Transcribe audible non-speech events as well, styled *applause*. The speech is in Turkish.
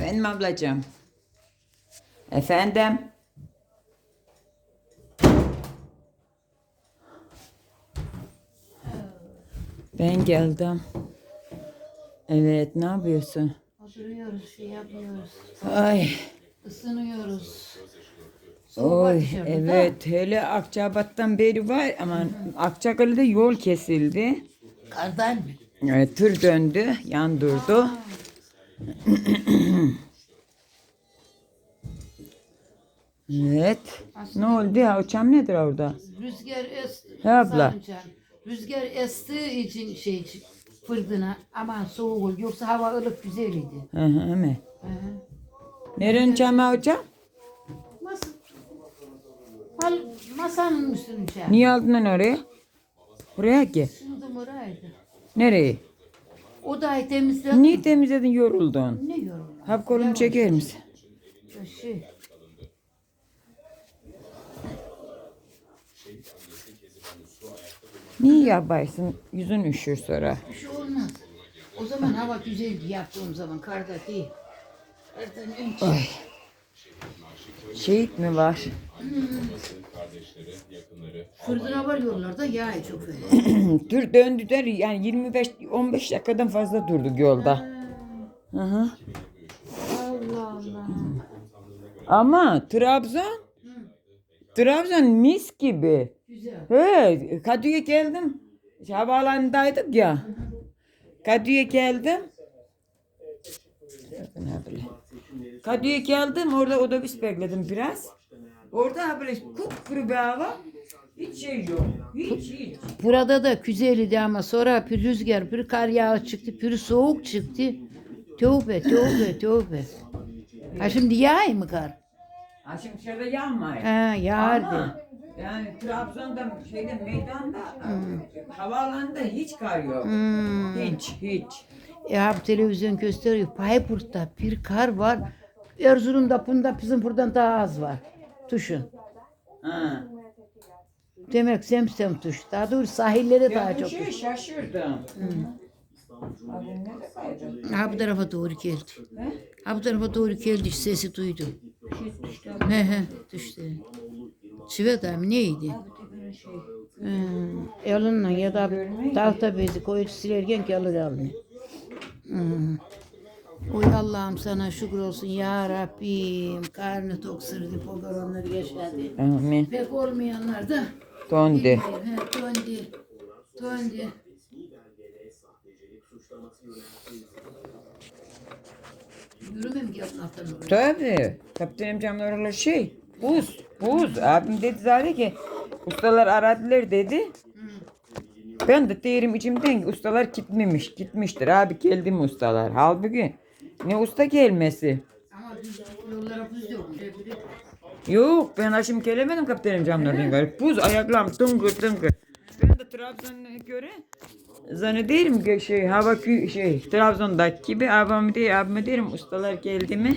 Efendim ablacığım. Efendim. Ben geldim. Evet, ne yapıyorsun? Oturuyoruz, şey yapıyoruz. Ay, ısınıyoruz. Soğuk oy, da. evet. Hele Akçabat'tan beri var ama Akçakale'de yol kesildi. Kardan mı? Evet, tır döndü, yan durdu. Evet. Ne oldu ya? Uçam nedir orada? Rüzgar es He abla. Rüzgar estiği için şey fırtına aman soğuk ol. Yoksa hava ılık güzeldi. Hı hı, mi? Hı hı. Nerenin çamı hocam? Masa, Hal, masanın üstünü şey. Niye aldın lan oraya? Buraya ki. Sındım oraydı. Nereye? Odayı temizledim. Niye temizledin yoruldun? Ne yorum? Hap kolumu çeker misin? Şey. Niye yaparsın? Yüzün üşür sonra. Bir şey olmaz. O zaman hava güzeldi yaptığım zaman karda değil. Kardan önce. Şehit mi var? Fırtına var yollarda yağ çok öyle. *clears throat* Dur döndüler yani 25-15 dakikadan fazla durduk yolda. Hı hı. Allah Allah. Ama Trabzon Trabzon mis gibi. Güzel. He, Kadı'ya geldim. Havaalanındaydık ya. Kadı'ya geldim. Kadı'ya geldim. Orada otobüs bekledim biraz. Orada böyle kupkuru bir hava. Hiç şey yok. Hiç hiç. Burada da güzeldi ama sonra bir rüzgar, bir kar yağı çıktı, bir soğuk çıktı. Tövbe, tövbe, tövbe. Ha şimdi yağıyor mı kar? Ha şimdi dışarıda yağmıyor. Ha yağardı. Ama yani Trabzon'da şeyde meydanda havaalanında hiç kar yok. Hmm. Hiç hiç. Ya bu televizyon gösteriyor. Bayburt'ta bir kar var. Erzurum'da bunda bizim buradan daha az var. Tuşun. Ha. Demek semsem tuş. Daha doğrusu sahillere daha çok. şey şaşırdım. Ha bu tarafa doğru geldi. He? Ha bu tarafa doğru geldi. Sesi duydum. He he düştü. Çivet abi neydi? Hmm, elinle ya da tahta bezi koyup silerken ki alır elini. Hmm. Oy Allah'ım sana şükür olsun ya Rabbim. Karnı tok sırdı onları yaşadı. Amin. Pek olmayanlar da döndü. Döndü. Yürüme mi geldin alttan oraya? Tabii. Kaptan amcamın oralar şey. Buz. Buz. Abim dedi zaten ki ustalar aradılar dedi. Ben de derim içimden ki ustalar gitmemiş. Gitmiştir. Abi geldi mi ustalar? Halbuki ne usta gelmesi. Ama yollara buz yok. Yok ben aşım gelemedim kaptan amcamlardan gari. Buz ayaklarım tıngır tıngır. Ben de Trabzon'a göre zannederim ki şey hava şey Trabzon'daki gibi abime değil abime derim ustalar geldi mi?